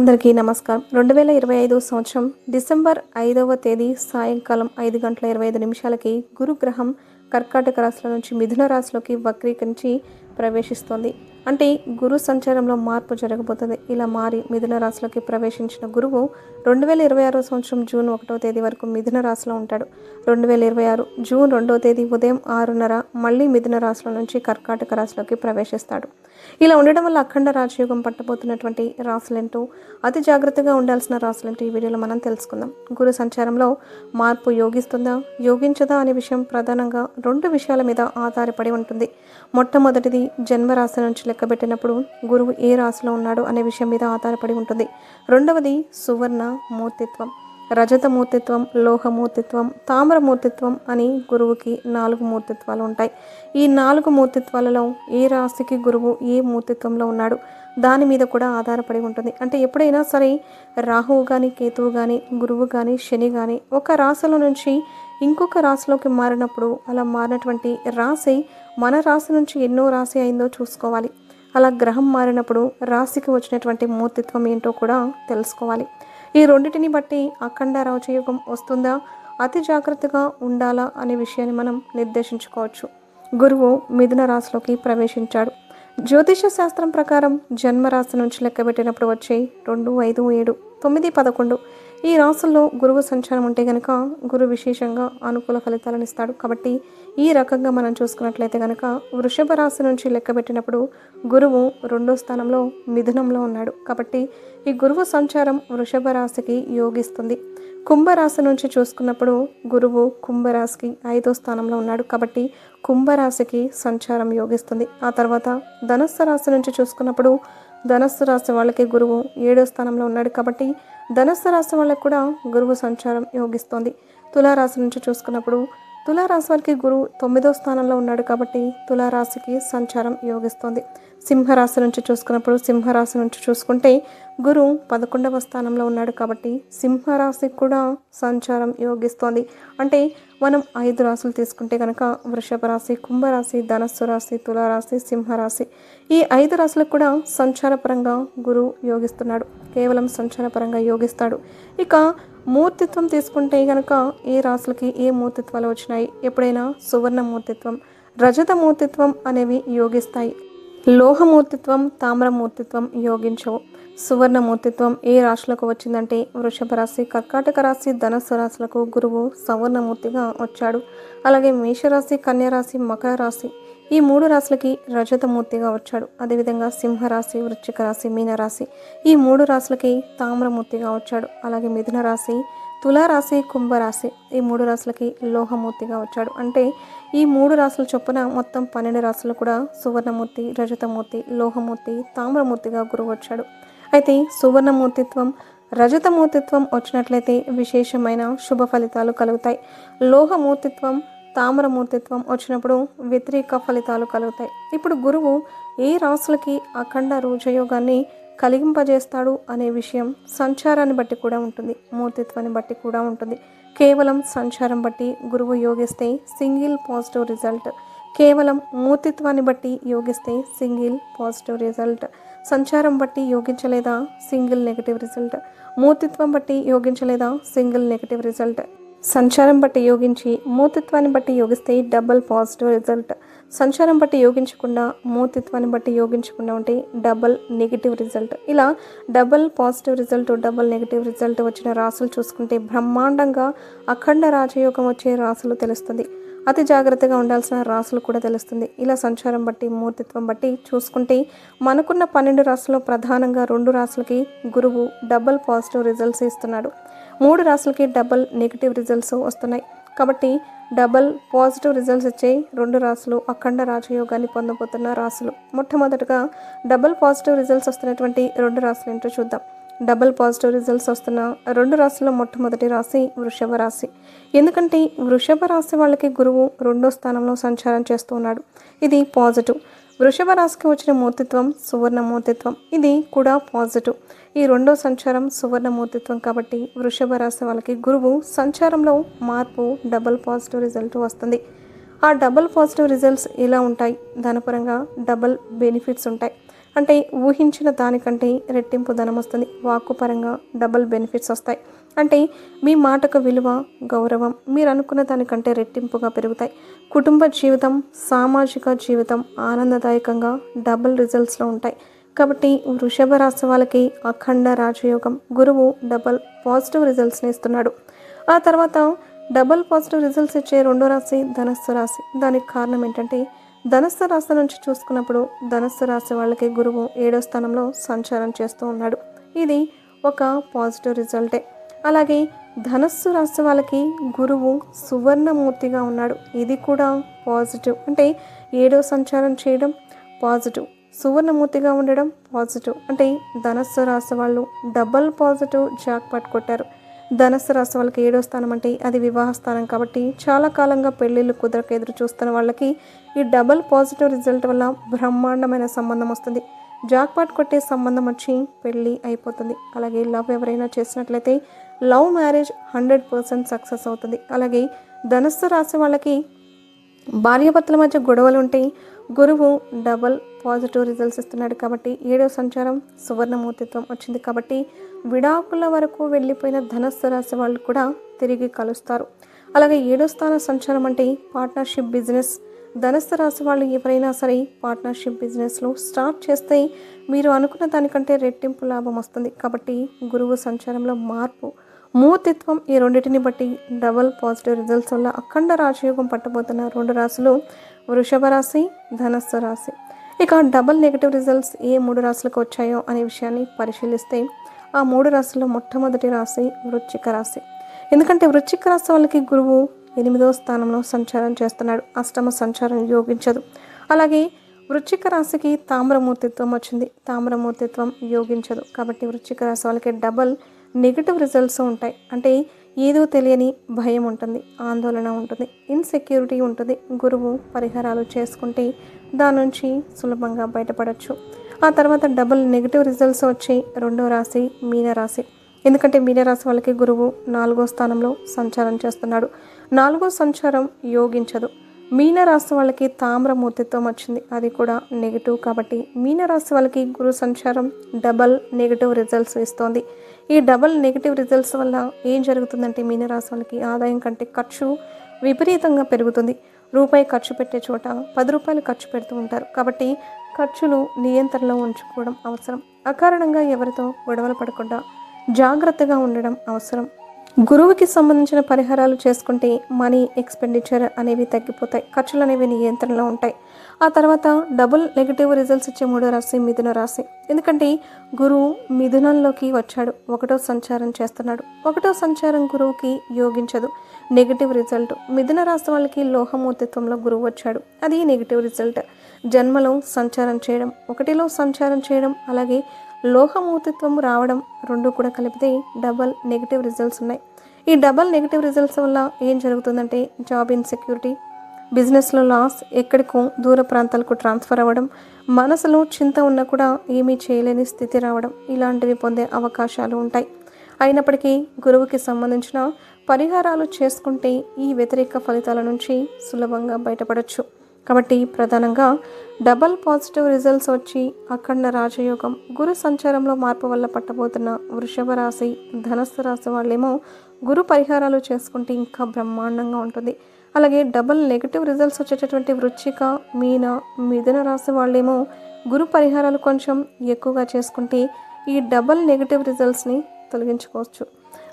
అందరికీ నమస్కారం. రెండు వేల ఇరవై ఐదు సంవత్సరం డిసెంబర్ ఐదవ తేదీ సాయంకాలం ఐదు గంటల ఇరవై ఐదు నిమిషాలకి గురుగ్రహం కర్కాటక రాశుల నుంచి మిథున రాశిలోకి వక్రీకరించి ప్రవేశిస్తోంది. అంటే గురు సంచారంలో మార్పు జరగబోతుంది. ఇలా మారి మిథున రాశిలోకి ప్రవేశించిన గురువు రెండు వేల ఇరవై ఆరో సంవత్సరం జూన్ ఒకటో తేదీ వరకు మిథున రాశిలో ఉంటాడు. రెండు వేల ఇరవై ఆరు జూన్ రెండో తేదీ ఉదయం ఆరున్నర మళ్ళీ మిథున రాశిలో నుంచి కర్కాటక రాశిలోకి ప్రవేశిస్తాడు. ఇలా ఉండడం వల్ల అఖండ రాజయోగం పట్టబోతున్నటువంటి రాశులేంటో అతి జాగ్రత్తగా ఉండాల్సిన రాశులేంటో ఈ వీడియోలో మనం తెలుసుకుందాం. గురు సంచారంలో మార్పు యోగిస్తుందా యోగించదా అనే విషయం ప్రధానంగా రెండు విషయాల మీద ఆధారపడి ఉంటుంది. మొట్టమొదటిది జన్మరాశి నుంచి లెక్కబెట్టినప్పుడు గురువు ఏ రాశిలో ఉన్నాడు అనే విషయం మీద ఆధారపడి ఉంటుంది. రెండవది సువర్ణ మూర్తిత్వం. రజత మూర్తిత్వం లోహమూర్తిత్వం తామ్రమూర్తిత్వం అని గురువుకి నాలుగు మూర్తిత్వాలు ఉంటాయి. ఈ నాలుగు మూర్తిత్వాలలో ఏ రాశికి గురువు ఏ మూర్తిత్వంలో ఉన్నాడు దాని మీద కూడా ఆధారపడి ఉంటుంది. అంటే ఎప్పుడైనా సరే రాహువు కానీ కేతువు కానీ గురువు కానీ శని కానీ ఒక రాశిలో నుంచి ఇంకొక రాశిలోకి మారినప్పుడు అలా మారినటువంటి రాశి మన రాశి నుంచి ఎన్నో రాశి అయిందో చూసుకోవాలి. అలా గ్రహం మారినప్పుడు రాశికి వచ్చినటువంటి మూర్తిత్వం ఏంటో కూడా తెలుసుకోవాలి. ఈ రెండింటిని బట్టి అఖండ రాజయోగం వస్తుందా? అతి జాగ్రత్తగా ఉండాలా అనే విషయాన్ని మనం నిర్దేశించుకోవచ్చు. గురువు మిథున రాశిలోకి ప్రవేశించాడు. జ్యోతిష శాస్త్రం ప్రకారం జన్మరాశి నుంచి లెక్కబెట్టినప్పుడు వచ్చే రెండు ఐదు ఏడు తొమ్మిది పదకొండు ఈ రాసుల్లో గురువు సంచారం ఉంటే గనక గురు విశేషంగా అనుకూల ఫలితాలను ఇస్తాడు. కాబట్టి ఈ రకంగా మనం చూసుకున్నట్లయితే గనక వృషభ రాశి నుంచి లెక్కబెట్టినప్పుడు గురువు రెండో స్థానంలో మిథునంలో ఉన్నాడు. కాబట్టి ఈ గురువు సంచారం వృషభ రాశికి యోగిస్తుంది. కుంభరాశి నుంచి చూసుకున్నప్పుడు గురువు కుంభరాశికి ఐదో స్థానంలో ఉన్నాడు. కాబట్టి కుంభరాశికి సంచారం యోగిస్తుంది. ఆ తర్వాత ధనస్సు రాశి నుంచి చూసుకున్నప్పుడు ధనస్సు రాశి వాళ్ళకి గురువు ఏడో స్థానంలో ఉన్నాడు. కాబట్టి ధనస్సు రాశి వాళ్ళకి కూడా గురువు సంచారం యోగిస్తోంది. తులారాశి నుంచి చూసుకున్నప్పుడు తులారాశి వారికి గురువు తొమ్మిదో స్థానంలో ఉన్నాడు కాబట్టి తులారాశికి సంచారం యోగిస్తోంది. సింహరాశి నుంచి చూసుకున్నప్పుడు సింహరాశి నుంచి చూసుకుంటే గురు పదకొండవ స్థానంలో ఉన్నాడు కాబట్టి సింహరాశికి కూడా సంచారం యోగిస్తోంది. అంటే మనం ఐదు రాశులు తీసుకుంటే కనుక వృషభ రాశి కుంభరాశి ధనస్సు రాశి తులారాశి సింహరాశి ఈ ఐదు రాశులకు కూడా సంచారపరంగా గురు యోగిస్తున్నాడు. కేవలం సంచారపరంగా యోగిస్తాడు. ఇక మూర్తిత్వం తీసుకుంటే కనుక ఏ రాశులకి ఏ మూర్తిత్వాలు వచ్చినాయి? ఎప్పుడైనా సువర్ణ మూర్తిత్వం రజత మూర్తిత్వం అనేవి యోగిస్తాయి. లోహమూర్తిత్వం తామ్రమూర్తిత్వం యోగించవు. సువర్ణమూర్తిత్వం ఏ రాశులకు వచ్చిందంటే వృషభ రాశి కర్కాటక రాశి ధనస్సు రాశులకు గురువు సవర్ణమూర్తిగా వచ్చాడు. అలాగే మేషరాశి కన్యరాశి మకర రాశి ఈ మూడు రాశులకి రజతమూర్తిగా వచ్చాడు. అదేవిధంగా సింహరాశి వృశ్చిక రాశి మీనరాశి ఈ మూడు రాశులకి తామ్రమూర్తిగా వచ్చాడు. అలాగే మిథున రాశి తులారాశి కుంభరాశి ఈ మూడు రాశులకి లోహమూర్తిగా వచ్చాడు. అంటే ఈ మూడు రాశుల చొప్పున మొత్తం పన్నెండు రాశులు కూడా సువర్ణమూర్తి రజతమూర్తి లోహమూర్తి తామ్రమూర్తిగా గురువు వచ్చాడు. అయితే సువర్ణమూర్తిత్వం రజతమూర్తిత్వం వచ్చినట్లయితే విశేషమైన శుభ ఫలితాలు కలుగుతాయి. లోహమూర్తిత్వం తామ్రమూర్తిత్వం వచ్చినప్పుడు వ్యతిరేక ఫలితాలు కలుగుతాయి. ఇప్పుడు గురువు ఏ రాశులకి అఖండ రోజయోగాన్ని కలిగింపజేస్తాడు అనే విషయం సంచారాన్ని బట్టి కూడా ఉంటుంది. మూర్తిత్వాన్ని బట్టి కూడా ఉంటుంది. కేవలం సంచారం బట్టి గురువు యోగిస్తే సింగిల్ పాజిటివ్ రిజల్ట్. కేవలం మూర్తిత్వాన్ని బట్టి యోగిస్తే సింగిల్ పాజిటివ్ రిజల్ట్. సంచారం బట్టి యోగించలేదా? Single negative result. మూర్తిత్వం బట్టి యోగించలేదా? Single negative result. సంచారం బట్టి యోగించి మూతిత్వాన్ని బట్టి యోగిస్తే డబల్ పాజిటివ్ రిజల్ట్ సంచారం బట్టి యోగించకుండా మూతిత్వాన్ని బట్టి యోగించకుండా ఉంటే డబల్ నెగిటివ్ రిజల్ట్ ఇలా double positive result double negative result వచ్చిన రాసులు చూసుకుంటే బ్రహ్మాండంగా అఖండ రాజయోగం వచ్చే రాసులు తెలుస్తుంది. అతి జాగ్రత్తగా ఉండాల్సిన రాసులు కూడా తెలుస్తుంది. ఇలా సంచారం బట్టి మూర్తిత్వం బట్టి చూసుకుంటే మనకున్న పన్నెండు రాసుల్లో ప్రధానంగా రెండు రాసులకి గురువు డబల్ పాజిటివ్ రిజల్ట్స్ ఇస్తున్నాడు. మూడు రాసులకి డబల్ నెగిటివ్ రిజల్ట్స్ వస్తున్నాయి. కాబట్టి డబల్ పాజిటివ్ రిజల్ట్స్ ఇచ్చే రెండు రాసులు అఖండ రాజయోగాన్ని పొందబోతున్న రాసులు. మొట్టమొదటగా డబల్ పాజిటివ్ రిజల్ట్స్ వస్తున్నటువంటి రెండు రాసులు ఏంటో చూద్దాం. డబల్ పాజిటివ్ రిజల్ట్స్ వస్తున్న రెండు రాశుల్లో మొట్టమొదటి రాశి వృషభ రాశి. ఎందుకంటే వృషభ రాశి వాళ్ళకి గురువు రెండో స్థానంలో సంచారం చేస్తూ ఉన్నాడు. ఇది పాజిటివ్. వృషభ రాశికి వచ్చిన మూర్తిత్వం సువర్ణ మూర్తిత్వం. ఇది కూడా పాజిటివ్. ఈ రెండో సంచారం సువర్ణ మూర్తిత్వం కాబట్టి వృషభ రాశి వాళ్ళకి గురువు సంచారంలో మార్పు డబల్ పాజిటివ్ రిజల్ట్ వస్తుంది. ఆ డబల్ పాజిటివ్ రిజల్ట్స్ ఎలా ఉంటాయి? దానిపరంగా డబల్ బెనిఫిట్స్ ఉంటాయి. అంటే ఊహించిన దానికంటే రెట్టింపు ధనం వస్తుంది. వాక్కు పరంగా డబుల్ బెనిఫిట్స్ వస్తాయి. అంటే మీ మాటకు విలువ గౌరవం మీరు అనుకున్న దానికంటే రెట్టింపుగా పెరుగుతాయి. కుటుంబ జీవితం సామాజిక జీవితం ఆనందదాయకంగా డబుల్ రిజల్ట్స్లో ఉంటాయి. కాబట్టి వృషభ రాశి వాళ్ళకి అఖండ రాజయోగం. గురువు డబల్ పాజిటివ్ రిజల్ట్స్ని ఇస్తున్నాడు. ఆ తర్వాత డబల్ పాజిటివ్ రిజల్ట్స్ ఇచ్చే రెండో రాశి ధనస్సు రాశి. దానికి కారణం ఏంటంటే ధనస్సు రాశి నుంచి చూసుకున్నప్పుడు ధనస్సు రాశి వాళ్ళకి గురువు ఏడో స్థానంలో సంచారం చేస్తూ ఉన్నాడు. ఇది ఒక పాజిటివ్ రిజల్టే. అలాగే ధనస్సు రాశి వాళ్ళకి గురువు సువర్ణమూర్తిగా ఉన్నాడు. ఇది కూడా పాజిటివ్. అంటే ఏడో సంచారం చేయడం పాజిటివ్. సువర్ణమూర్తిగా ఉండడం పాజిటివ్. అంటే ధనస్సు రాశి వాళ్ళు డబల్ పాజిటివ్ జాక్ పట్టుకొట్టారు ధనస్సు రాశి వాళ్ళకి ఏడో స్థానం అంటే అది వివాహ స్థానం కాబట్టి చాలా కాలంగా పెళ్ళిళ్ళు కుదరక ఎదురు చూస్తున్న వాళ్ళకి ఈ డబల్ పాజిటివ్ రిజల్ట్ వల్ల బ్రహ్మాండమైన సంబంధం వస్తుంది. జాక్పాట్ కొట్టే సంబంధం వచ్చి పెళ్ళి అయిపోతుంది. అలాగే లవ్ ఎవరైనా చేసినట్లయితే love marriage hundred percent success అవుతుంది. అలాగే ధనస్సు రాశి వాళ్ళకి భార్యాభర్తల మధ్య గొడవలు ఉంటాయి గురువు డబల్ పాజిటివ్ రిజల్ట్స్ ఇస్తున్నాడు కాబట్టి ఏడో సంచారం సువర్ణమూర్తిత్వం వచ్చింది కాబట్టి విడాకుల వరకు వెళ్ళిపోయిన ధనస్సు రాశి వాళ్ళు కూడా తిరిగి కలుస్తారు. అలాగే ఏడో స్థాన సంచారం అంటే పార్ట్నర్షిప్ బిజినెస్ ధనస్సు రాశి వాళ్ళు ఎవరైనా సరే పార్ట్నర్షిప్ బిజినెస్లో స్టార్ట్ చేస్తే మీరు అనుకున్న దానికంటే రెట్టింపు లాభం వస్తుంది. కాబట్టి గురువు సంచారంలో మార్పు. మూర్తిత్వం ఈ రెండింటిని బట్టి డబల్ పాజిటివ్ రిజల్ట్స్ వల్ల అఖండ రాజయోగం పట్టబోతున్న రెండు రాశులు వృషభ రాశి ధనస్సు రాశి. ఇక డబల్ నెగిటివ్ రిజల్ట్స్ ఏ మూడు రాశులకు వచ్చాయో అనే విషయాన్ని పరిశీలిస్తే ఆ మూడు రాశుల్లో మొట్టమొదటి రాశి వృశ్చిక రాశి. ఎందుకంటే వృశ్చిక రాశి వాళ్ళకి గురువు ఎనిమిదో స్థానంలో సంచారం చేస్తున్నాడు. అష్టమ సంచారం యోగించదు. అలాగే వృశ్చిక రాశికి తామ్రమూర్తిత్వం వచ్చింది. తామ్రమూర్తిత్వం యోగించదు. కాబట్టి వృశ్చిక రాశి వాళ్ళకి డబల్ నెగిటివ్ రిజల్ట్స్ ఉంటాయి. అంటే ఏదో తెలియని భయం ఉంటుంది ఆందోళన ఉంటుంది ఇన్సెక్యూరిటీ ఉంటుంది. గురువు పరిహారాలు చేసుకుంటే దాని నుంచి సులభంగా బయటపడవచ్చు ఆ తర్వాత డబుల్ నెగిటివ్ రిజల్ట్స్ వచ్చి రెండో రాశి మీనరాశి ఎందుకంటే మీనరాశి వాళ్ళకి గురువు నాలుగో స్థానంలో సంచారం చేస్తున్నాడు. నాలుగో సంచారం యోగించదు. మీనరాశి వాళ్ళకి తామ్రమూర్తిత్వం వచ్చింది. అది కూడా నెగిటివ్ కాబట్టి మీనరాశి వాళ్ళకి గురు సంచారం డబల్ నెగిటివ్ రిజల్ట్స్ ఇస్తోంది. ఈ డబల్ నెగిటివ్ రిజల్ట్స్ వల్ల ఏం జరుగుతుందంటే మీనరాశి వాళ్ళకి ఆదాయం కంటే ఖర్చు విపరీతంగా పెరుగుతుంది. రూపాయి ఖర్చు పెట్టే చోట పది రూపాయలు ఖర్చు పెడుతూ ఉంటారు. కాబట్టి ఖర్చులు నియంత్రణలో ఉంచుకోవడం అవసరం. అకారణంగా ఎవరితో గొడవలు పడకుండా జాగ్రత్తగా ఉండడం అవసరం. గురువుకి సంబంధించిన పరిహారాలు చేసుకుంటే మనీ ఎక్స్పెండిచర్ అనేవి తగ్గిపోతాయి. ఖర్చులు అనేవి నియంత్రణలో ఉంటాయి. ఆ తర్వాత డబుల్ నెగిటివ్ రిజల్ట్స్ ఇచ్చే మూడో రాశి మిథున రాశి. ఎందుకంటే గురువు మిథునంలోకి వచ్చాడు. ఒకటో సంచారం చేస్తున్నాడు. ఒకటో సంచారం గురువుకి యోగించదు. Negative result. మిథున రాశి వాళ్ళకి లోహమూర్తిత్వంలో గురువు వచ్చాడు. అది నెగిటివ్ రిజల్ట్. జన్మలో సంచారం చేయడం ఒకటిలో సంచారం చేయడం అలాగే లోహమూర్తిత్వం రావడం రెండు కూడా కలిపితే డబల్ నెగిటివ్ రిజల్ట్స్ ఉన్నాయి. ఈ డబల్ నెగిటివ్ రిజల్ట్స్ వల్ల ఏం జరుగుతుందంటే జాబ్ ఇన్సెక్యూరిటీ బిజినెస్లో లాస్ ఎక్కడికో దూర ప్రాంతాలకు ట్రాన్స్ఫర్ అవ్వడం మనసులో చింత ఉన్నా కూడా ఏమీ చేయలేని స్థితి రావడం ఇలాంటివి పొందే అవకాశాలు ఉంటాయి. అయినప్పటికీ గురువుకి సంబంధించిన పరిహారాలు చేసుకుంటే ఈ వ్యతిరేక ఫలితాల నుంచి సులభంగా బయటపడవచ్చు కాబట్టి ప్రధానంగా డబల్ పాజిటివ్ రిజల్ట్స్ వచ్చి అఖండ రాజయోగం గురు సంచారంలో మార్పు వల్ల పట్టబోతున్న వృషభ రాశి ధనస్సు రాశి వాళ్ళేమో గురు పరిహారాలు చేసుకుంటే ఇంకా బ్రహ్మాండంగా ఉంటుంది. అలాగే డబల్ నెగిటివ్ రిజల్ట్స్ వచ్చేటటువంటి వృచ్చిక మీన మిథున రాశి వాళ్ళేమో గురు పరిహారాలు కొంచెం ఎక్కువగా చేసుకుంటే ఈ డబల్ నెగిటివ్ రిజల్ట్స్ని తొలగించుకోవచ్చు.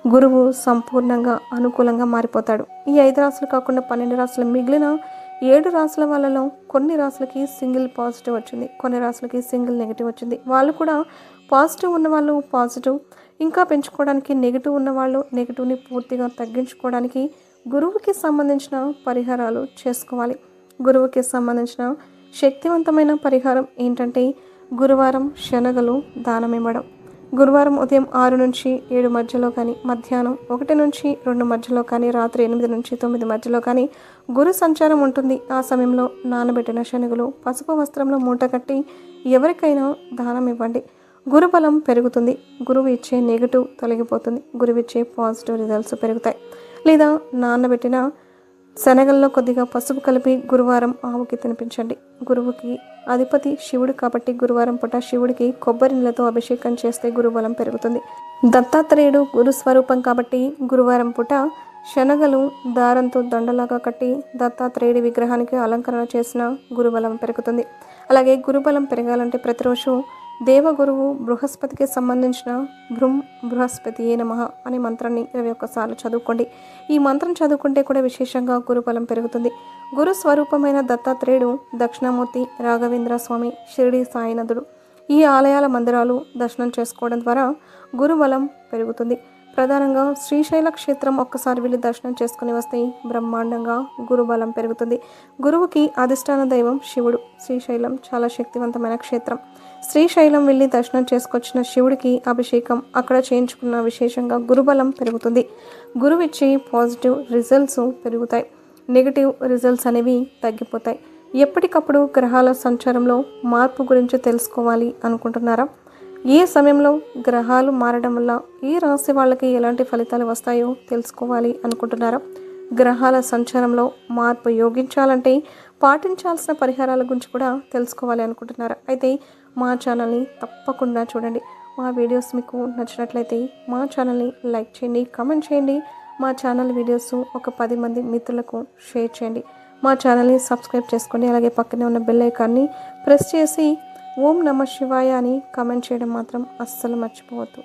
గురువు సంపూర్ణంగా అనుకూలంగా మారిపోతాడు. ఈ ఐదు రాసులు కాకుండా పన్నెండు రాసులు మిగిలిన ఏడు రాసుల వాళ్ళలో కొన్ని రాసులకి సింగిల్ పాజిటివ్ వచ్చింది కొన్ని రాసులకి సింగిల్ నెగిటివ్ వచ్చింది. వాళ్ళు కూడా పాజిటివ్ ఉన్న వాళ్ళు పాజిటివ్ ఇంకా పెంచుకోవడానికి నెగిటివ్ ఉన్న వాళ్ళు నెగిటివ్ని పూర్తిగా తగ్గించుకోవడానికి గురువుకి సంబంధించిన పరిహారాలు చేసుకోవాలి. గురువుకి సంబంధించిన శక్తివంతమైన పరిహారం ఏంటంటే గురువారం శనగలు దానం ఇవ్వడం గురువారం ఉదయం ఆరు నుంచి ఏడు మధ్యలో కానీ మధ్యాహ్నం ఒకటి నుంచి రెండు మధ్యలో కానీ రాత్రి ఎనిమిది నుంచి తొమ్మిది మధ్యలో కానీ గురు సంచారం ఉంటుంది. ఆ సమయంలో నానబెట్టిన శనుగులు పసుపు వస్త్రంలో మూట కట్టి ఎవరికైనా దానం ఇవ్వండి. గురుబలం పెరుగుతుంది. గురువు ఇచ్చే నెగిటివ్ తొలగిపోతుంది. గురువు ఇచ్చే పాజిటివ్ రిజల్ట్స్ పెరుగుతాయి. లేదా నానబెట్టిన శనగల్లో కొద్దిగా పసుపు కలిపి గురువారం ఆవుకి తినిపించండి. గురువుకి అధిపతి శివుడు కాబట్టి గురువారం పూట శివుడికి కొబ్బరి నీళ్ళతో అభిషేకం చేస్తే గురుబలం పెరుగుతుంది. దత్తాత్రేయుడు గురు స్వరూపం కాబట్టి గురువారం పూట శనగలు దారంతో దండలాగా కట్టి దత్తాత్రేయుడి విగ్రహానికి అలంకరణ చేసిన గురుబలం పెరుగుతుంది. అలాగే గురుబలం పెరగాలంటే ప్రతిరోజు దేవగురువు బృహస్పతికి సంబంధించిన భృం బృహస్పతి ఏ నమ అనే మంత్రాన్ని ఇరవై ఒక్కసార్లు చదువుకోండి. ఈ మంత్రం చదువుకుంటే కూడా విశేషంగా గురుబలం పెరుగుతుంది. గురు స్వరూపమైన దత్తాత్రేయుడు దక్షిణామూర్తి రాఘవేంద్ర స్వామి షిరిడి సాయినదుడు ఈ ఆలయాల మందిరాలు దర్శనం చేసుకోవడం ద్వారా గురుబలం పెరుగుతుంది. ప్రధానంగా శ్రీశైల క్షేత్రం ఒక్కసారి వెళ్ళి దర్శనం చేసుకుని వస్తే బ్రహ్మాండంగా గురుబలం పెరుగుతుంది. గురువుకి అధిష్టాన దైవం శివుడు. శ్రీశైలం చాలా శక్తివంతమైన క్షేత్రం. శ్రీశైలం వెళ్ళి దర్శనం చేసుకొచ్చిన శివుడికి అభిషేకం. అక్కడ చేయించుకున్న విశేషంగా గురుబలం పెరుగుతుంది. గురువిచ్చే పాజిటివ్ రిజల్ట్స్ పెరుగుతాయి. నెగిటివ్ రిజల్ట్స్ అనేవి తగ్గిపోతాయి. ఎప్పటికప్పుడు గ్రహాల సంచారంలో మార్పు గురించి తెలుసుకోవాలి అనుకుంటున్నారా? ఏ సమయంలో గ్రహాలు మారడం వల్ల ఈ రాశి వాళ్ళకి ఎలాంటి ఫలితాలు వస్తాయో తెలుసుకోవాలి అనుకుంటున్నారా? గ్రహాల సంచారంలో మార్పు యోగించాలంటే పాటించాల్సిన పరిహారాల గురించి కూడా తెలుసుకోవాలి అనుకుంటున్నారా? అయితే మా ఛానల్ని తప్పకుండా చూడండి. మా వీడియోస్ మీకు నచ్చినట్లయితే మా ఛానల్ని లైక్ చేయండి కామెంట్ చేయండి. మా ఛానల్ వీడియోస్ ఒక పది మంది మిత్రులకు షేర్ చేయండి. మా ఛానల్ని సబ్స్క్రైబ్ చేసుకోండి అలాగే పక్కనే ఉన్న బెల్ ఐకాన్ని ప్రెస్ చేసి ఓం నమ శివాయ అని కామెంట్ చేయడం మాత్రం అస్సలు మర్చిపోవద్దు.